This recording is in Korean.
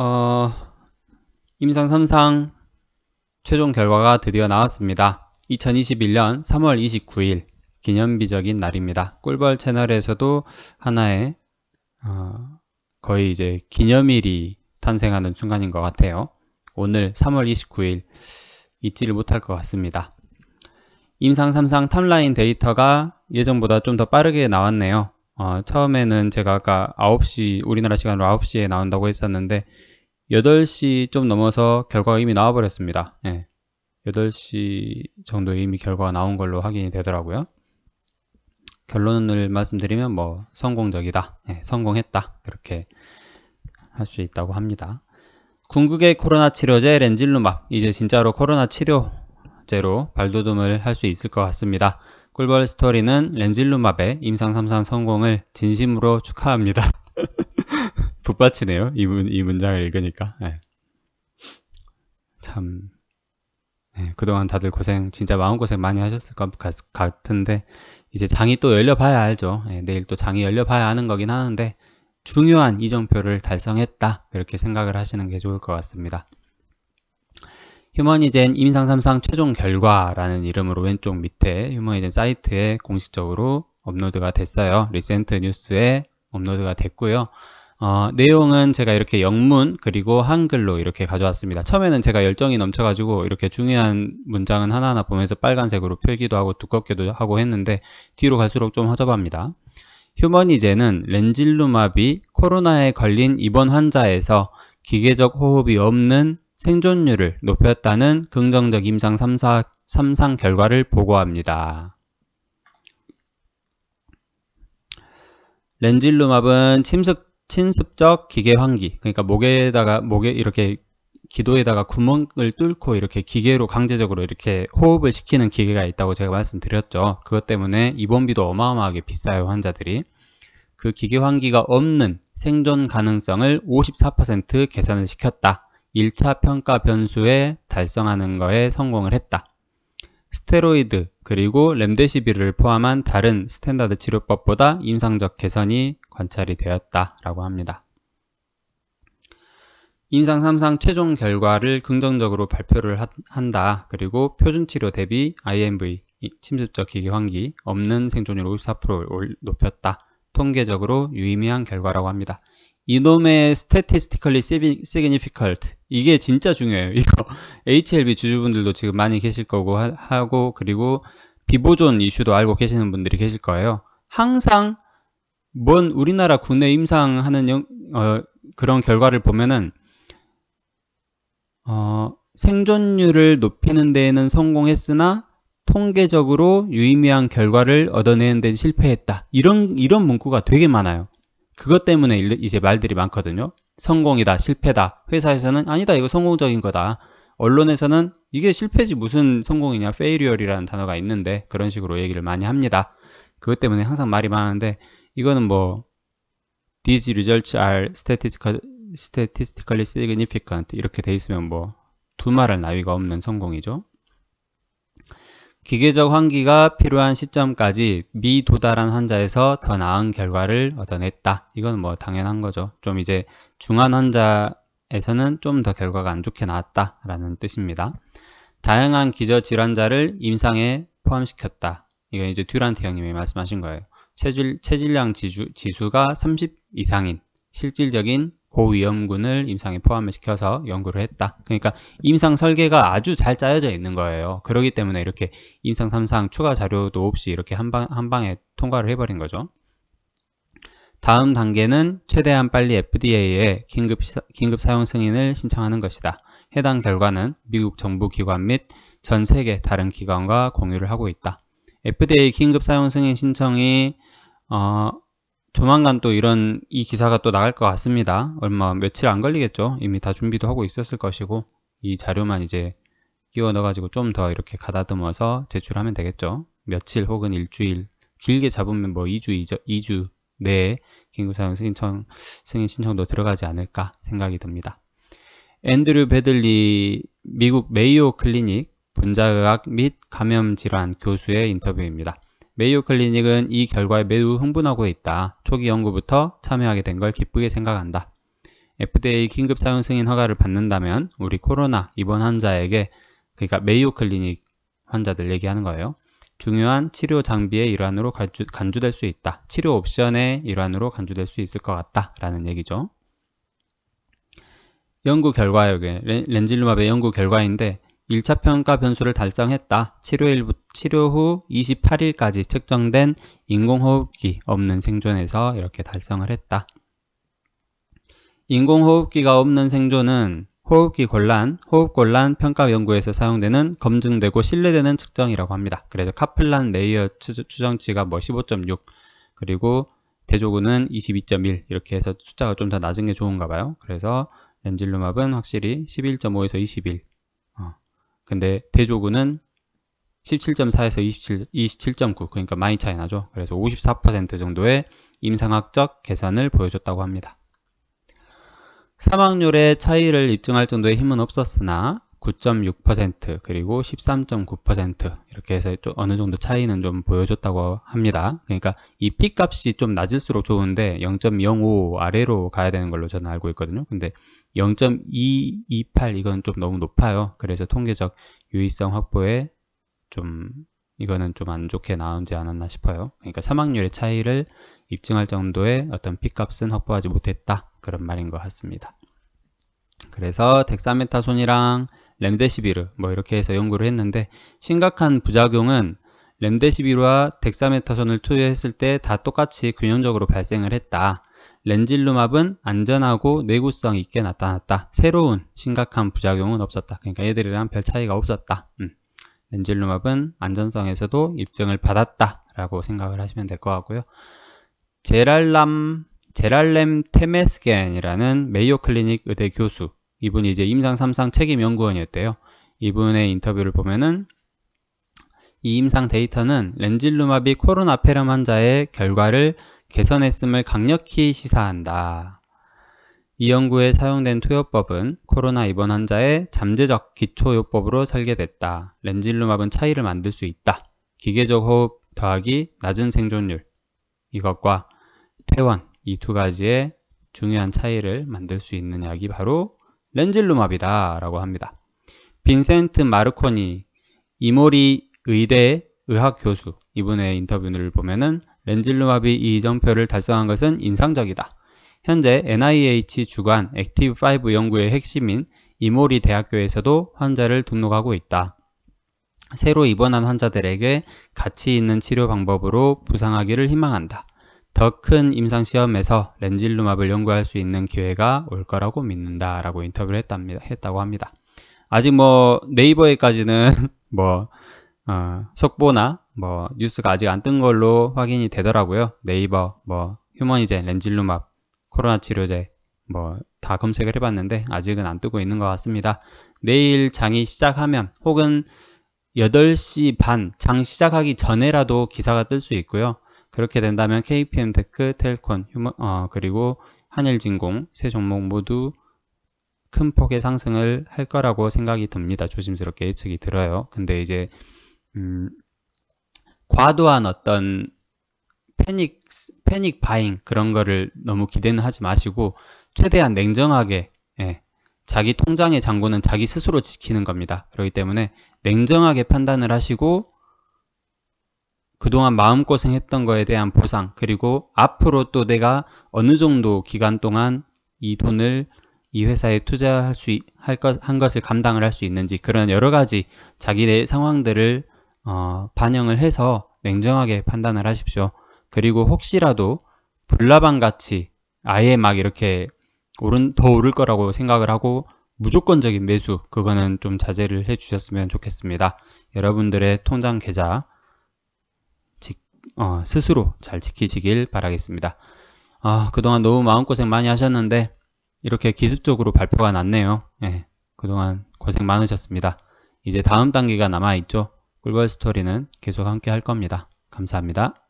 어, 임상 3상 최종 결과가 드디어 나왔습니다. 2021년 3월 29일 기념비적인 날입니다. 꿀벌 채널에서도 하나의 어, 거의 이제 기념일이 탄생하는 순간인 것 같아요. 오늘 3월 29일 잊지를 못할 것 같습니다. 임상 3상 탑라인 데이터가 예전보다 좀 더 빠르게 나왔네요. 어, 처음에는 제가 아까 9시, 우리나라 시간으로 9시에 나온다고 했었는데, 8시 좀 넘어서 결과가 이미 나와버렸습니다. 예. 8시 정도에 이미 결과가 나온 걸로 확인이 되더라고요. 결론을 말씀드리면 뭐 성공적이다. 예, 성공했다. 그렇게 할 수 있다고 합니다. 궁극의 코로나 치료제 렌질루막 이제 진짜로 코로나 치료제로 발돋움을 할 수 있을 것 같습니다. 꿀벌 스토리는 렌질루막의 임상 3상 성공을 진심으로 축하합니다. 북받치네요. 이, 문, 이 문장을 읽으니까. 네. 참, 네, 그동안 다들 고생, 진짜 마음고생 많이 하셨을 것 같은데, 이제 장이 또 열려봐야 알죠. 네, 내일 또 장이 열려봐야 하는 거긴 하는데, 중요한 이정표를 달성했다. 그렇게 생각을 하시는 게 좋을 것 같습니다. 휴머니젠 임상 3상 최종 결과라는 이름으로 왼쪽 밑에 휴머니젠 사이트에 공식적으로 업로드가 됐어요. 리센트 뉴스에 업로드가 됐고요. 어, 내용은 제가 이렇게 영문 그리고 한글로 이렇게 가져왔습니다. 처음에는 제가 열정이 넘쳐가지고 이렇게 중요한 문장은 하나하나 보면서 빨간색으로 필기도 하고 두껍게도 하고 했는데 뒤로 갈수록 좀 허접합니다. 휴머니제는 렌질루마비 코로나에 걸린 입원 환자에서 기계적 호흡이 없는 생존율을 높였다는 긍정적 임상 3사, 3상 결과를 보고합니다. 렌질루맙은 침습 친습적 기계 환기 그러니까 목에다가 목에 이렇게 기도에다가 구멍을 뚫고 이렇게 기계로 강제적으로 이렇게 호흡을 시키는 기계가 있다고 제가 말씀드렸죠. 그것 때문에 입원비도 어마어마하게 비싸요, 환자들이. 그 기계 환기가 없는 생존 가능성을 54% 개선을 시켰다. 1차 평가 변수에 달성하는 거에 성공을 했다. 스테로이드 그리고 렘데시비를 포함한 다른 스탠다드 치료법보다 임상적 개선이 관찰이 되었다라고 합니다. 임상 3상 최종 결과를 긍정적으로 발표를 한다. 그리고 표준 치료 대비 IMV, 침습적 기계 환기, 없는 생존율 54%를 높였다. 통계적으로 유의미한 결과라고 합니다. 이놈의 statistically significant 이게 진짜 중요해요. 이거 HLB 주주분들도 지금 많이 계실 거고 하고 그리고 비보존 이슈도 알고 계시는 분들이 계실 거예요. 항상 뭔 우리나라 국내 임상하는 영, 어, 그런 결과를 보면은 어, 생존율을 높이는 데에는 성공했으나 통계적으로 유의미한 결과를 얻어내는 데 실패했다. 이런 이런 문구가 되게 많아요. 그것 때문에 이제 말들이 많거든요. 성공이다, 실패다. 회사에서는 아니다, 이거 성공적인 거다. 언론에서는 이게 실패지 무슨 성공이냐, failure이라는 단어가 있는데 그런 식으로 얘기를 많이 합니다. 그것 때문에 항상 말이 많은데 이거는 뭐 these results are statistically significant 이렇게 돼 있으면 뭐 두말할 나위가 없는 성공이죠. 기계적 환기가 필요한 시점까지 미도달한 환자에서 더 나은 결과를 얻어냈다. 이건 뭐 당연한 거죠. 좀 이제 중한 환자에서는 좀 더 결과가 안 좋게 나왔다라는 뜻입니다. 다양한 기저 질환자를 임상에 포함시켰다. 이건 이제 듀란트 형님이 말씀하신 거예요. 체질, 체질량 지수, 지수가 30 이상인 실질적인 고위험군을 임상에 포함을 시켜서 연구를 했다. 그러니까 임상 설계가 아주 잘 짜여져 있는 거예요. 그러기 때문에 이렇게 임상 3상 추가 자료도 없이 이렇게 한, 방, 한 방에 통과를 해버린 거죠. 다음 단계는 최대한 빨리 FDA에 긴급, 긴급 사용 승인을 신청하는 것이다. 해당 결과는 미국 정부 기관 및 전 세계 다른 기관과 공유를 하고 있다. FDA 긴급 사용 승인 신청이 어, 조만간 또 이런 이 기사가 또 나갈 것 같습니다. 얼마 며칠 안 걸리겠죠. 이미 다 준비도 하고 있었을 것이고 이 자료만 이제 끼워 넣어가지고 좀 더 이렇게 가다듬어서 제출하면 되겠죠. 며칠 혹은 일주일 길게 잡으면 뭐 2주 2주, 2주 내에 긴급사용 승인청, 승인 신청도 들어가지 않을까 생각이 듭니다. 앤드류 베들리 미국 메이오 클리닉 분자의학 및 감염질환 교수의 인터뷰입니다. 메이오 클리닉은 이 결과에 매우 흥분하고 있다. 초기 연구부터 참여하게 된 걸 기쁘게 생각한다. FDA 긴급 사용 승인 허가를 받는다면 우리 코로나 입원 환자에게 그러니까 메이오 클리닉 환자들 얘기하는 거예요. 중요한 치료 장비의 일환으로 간주, 간주될 수 있다. 치료 옵션의 일환으로 간주될 수 있을 것 같다. 라는 얘기죠. 연구 결과에 렌질루맙의 연구 결과인데 1차 평가 변수를 달성했다. 치료일, 치료 후 28일까지 측정된 인공호흡기 없는 생존에서 이렇게 달성을 했다. 인공호흡기가 없는 생존은 호흡기 곤란, 호흡곤란 평가 연구에서 사용되는 검증되고 신뢰되는 측정이라고 합니다. 그래서 카플란 레이어 추정치가 뭐 15.6 그리고 대조군은 22.1 이렇게 해서 숫자가 좀 더 낮은 게 좋은가 봐요. 그래서 렌질루맙은 확실히 11.5에서 21 어. 근데 대조군은 17.4에서 27, 27.9 그러니까 많이 차이 나죠. 그래서 54% 정도의 임상학적 개선을 보여줬다고 합니다. 사망률의 차이를 입증할 정도의 힘은 없었으나 9.6% 그리고 13.9% 이렇게 해서 좀 어느 정도 차이는 좀 보여줬다고 합니다. 그러니까 이 p 값이 좀 낮을수록 좋은데 0.05 아래로 가야 되는 걸로 저는 알고 있거든요. 근데 0.228 이건 좀 너무 높아요. 그래서 통계적 유의성 확보에 좀 이거는 좀 안 좋게 나오지 않았나 싶어요. 그러니까 사망률의 차이를 입증할 정도의 어떤 p 값은 확보하지 못했다. 그런 말인 것 같습니다. 그래서 덱사메타손이랑 렘데시비르 뭐 이렇게 해서 연구를 했는데 심각한 부작용은 렘데시비르와 덱사메타손을 투여했을 때 다 똑같이 균형적으로 발생을 했다. 렌질루맙은 안전하고 내구성 있게 나타났다. 새로운 심각한 부작용은 없었다. 그러니까 얘들이랑 별 차이가 없었다. 음. 렌질루맙은 안전성에서도 입증을 받았다. 라고 생각을 하시면 될 것 같고요. 제랄람 제랄렘 테메스겐이라는 메이오 클리닉 의대 교수 이분이 이제 임상 3상 책임 연구원이었대요. 이분의 인터뷰를 보면은 이 임상 데이터는 렌질루마비 코로나 폐렴 환자의 결과를 개선했음을 강력히 시사한다. 이 연구에 사용된 투여법은 코로나 입원 환자의 잠재적 기초요법으로 설계됐다. 렌질루맙은 차이를 만들 수 있다. 기계적 호흡 더하기 낮은 생존율 이것과 퇴원 이 두 가지의 중요한 차이를 만들 수 있는 약이 바로 렌질루맙이다 라고 합니다. 빈센트 마르코니 이모리 의대 의학 교수 이분의 인터뷰를 보면은 렌질루맙이 이 정표를 달성한 것은 인상적이다. 현재 NIH 주관 액티브5 연구의 핵심인 이모리 대학교에서도 환자를 등록하고 있다. 새로 입원한 환자들에게 가치 있는 치료 방법으로 부상하기를 희망한다. 더 큰 임상시험에서 렌질루맙을 연구할 수 있는 기회가 올 거라고 믿는다 라고 인터뷰를 했답니다, 했다고 합니다. 아직 뭐 네이버에까지는 뭐 어, 속보나 뭐 뉴스가 아직 안 뜬 걸로 확인이 되더라고요. 네이버 뭐 휴머니젠, 렌질루맙, 코로나 치료제 뭐 다 검색을 해봤는데 아직은 안 뜨고 있는 것 같습니다. 내일 장이 시작하면 혹은 8시 반 장 시작하기 전에라도 기사가 뜰 수 있고요. 그렇게 된다면 KPM 테크, 텔콘, 휴먼, 어, 그리고 한일진공 세 종목 모두 큰 폭의 상승을 할 거라고 생각이 듭니다. 조심스럽게 예측이 들어요. 근데 이제 음, 과도한 어떤 패닉 패닉 바잉 그런 거를 너무 기대는 하지 마시고 최대한 냉정하게 예, 자기 통장의 잔고는 자기 스스로 지키는 겁니다. 그렇기 때문에 냉정하게 판단을 하시고 그동안 마음고생 했던 거에 대한 보상, 그리고 앞으로 또 내가 어느 정도 기간 동안 이 돈을 이 회사에 투자할 수, 할 것, 한 것을 감당을 할 수 있는지 그런 여러 가지 자기의 상황들을 어, 반영을 해서 냉정하게 판단을 하십시오. 그리고 혹시라도 불나방 같이 아예 막 이렇게 오른, 더 오를 거라고 생각을 하고 무조건적인 매수, 그거는 좀 자제를 해 주셨으면 좋겠습니다. 여러분들의 통장 계좌, 어, 스스로 잘 지키시길 바라겠습니다. 아, 그동안 너무 마음고생 많이 하셨는데 이렇게 기습적으로 발표가 났네요. 예, 그동안 고생 많으셨습니다. 이제 다음 단계가 남아 있죠. 꿀벌 스토리는 계속 함께 할 겁니다. 감사합니다.